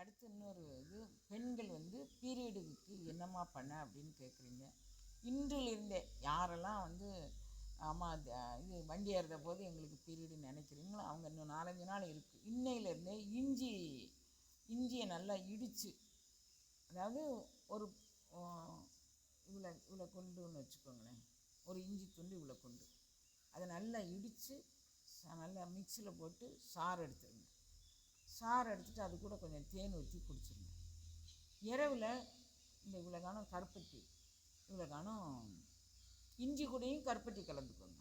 அடுத்து இன்னொரு இது பெண்கள் வந்து பீரியடுக்கு என்னம்மா பண்ண அப்படின்னு கேட்குறீங்க இன்றிலிருந்தே யாரெல்லாம் வந்து ஆமாம் இது வண்டி ஏறுத போது எங்களுக்கு பீரியடு நினைக்கிறீங்களோ அவங்க இன்னும் நாலஞ்சு நாள் இருக்குது இன்னையிலேருந்தே இஞ்சி இஞ்சியை நல்லா இடித்து அதாவது ஒரு இவ்வளோ இவ்வளோ கொண்டுன்னு வச்சுக்கோங்களேன். ஒரு இஞ்சி துண்டு இவ்வளோ கொண்டு. அதை நல்லா இடித்து நல்லா மிக்சியில் போட்டு சாறு எடுத்துருங்க. சாறு எடுத்துட்டு அது கூட கொஞ்சம் தேன் ஊற்றி குடிச்சிருந்தேன் இரவில் இந்த இவ்வளோ கருப்பட்டி இவ்வளோ காணும் இஞ்சி கூடையும் கருப்பட்டி கலந்துக்கோங்க.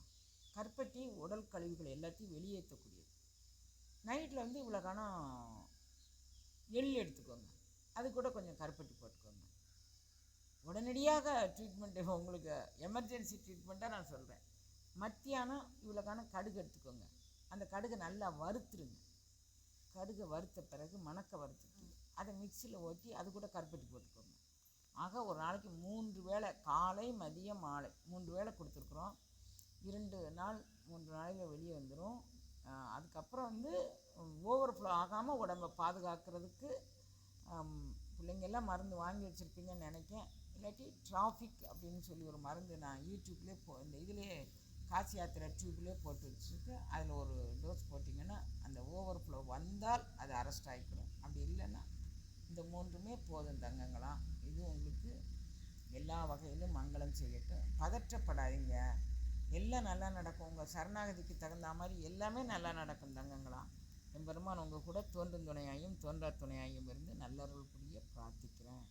கருப்பட்டி உடல் கழிவுகள் எல்லாத்தையும் வெளியேற்றக்கூடியது. நைட்டில் வந்து இவ்வளோ காணும் எள் எடுத்துக்கோங்க. அது கூட கொஞ்சம் கருப்பட்டி போட்டுக்கோங்க. உடனடியாக ட்ரீட்மெண்ட்டு உங்களுக்கு எமர்ஜென்சி ட்ரீட்மெண்ட்டாக நான் சொல்கிறேன் மத்தியானம் இவ்வளோக்கான கடுகு எடுத்துக்கோங்க. அந்த கடுகை நல்லா வறுத்துருங்க. கடுகை வறுத்த பிறகு மணக்க வறுத்துட்டு அதை மிக்சியில் ஓட்டி அது கூட கருப்பட்டி போட்டுக்கோங்க. ஆக ஒரு நாளைக்கு மூன்று வேளை காலை மதியம் மாலை மூன்று வேளை கொடுத்துருக்குறோம். இரண்டு நாள் மூன்று நாளையில் வெளியே வந்துடும் அதுக்கப்புறம் வந்து ஓவர் ஃப்ளோ ஆகாமல் உடம்பை பாதுகாக்கிறதுக்கு பிள்ளைங்கெல்லாம் மருந்து வாங்கி வச்சுருப்பீங்கன்னு நினைக்கேன். இல்லாட்டி டிராஃபிக் அப்படின்னு சொல்லி ஒரு மருந்து நான் யூடியூப்லேயே போ இந்த இதுலேயே காசி யாத்திரை டியூப்லேயே போட்டு வச்சுருக்கு. அதில் ஒரு டோஸ் போட்டிங்கன்னா ஓவர் ஃப்ளோ வந்தால் அது அரெஸ்ட் ஆகிக்கிறோம் அப்படி இல்லைன்னா இந்த மூன்றுமே போதும் தங்கங்களாம் இது உங்களுக்கு எல்லா வகையிலும் மங்களம் செய்யட்டும். பதற்றப்படாதீங்க. எல்லாம் நல்லா நடக்கும். உங்கள் சரணாகதிக்கு தகுந்த மாதிரி எல்லாமே நல்லா நடக்கும் தங்கங்களாம் எம்பெருமான் உங்கள் கூட தோன்றும் துணையாயும் தோன்றா துணையாயும் இருந்து நல்லருள் புரிய பிரார்த்திக்கிறேன்.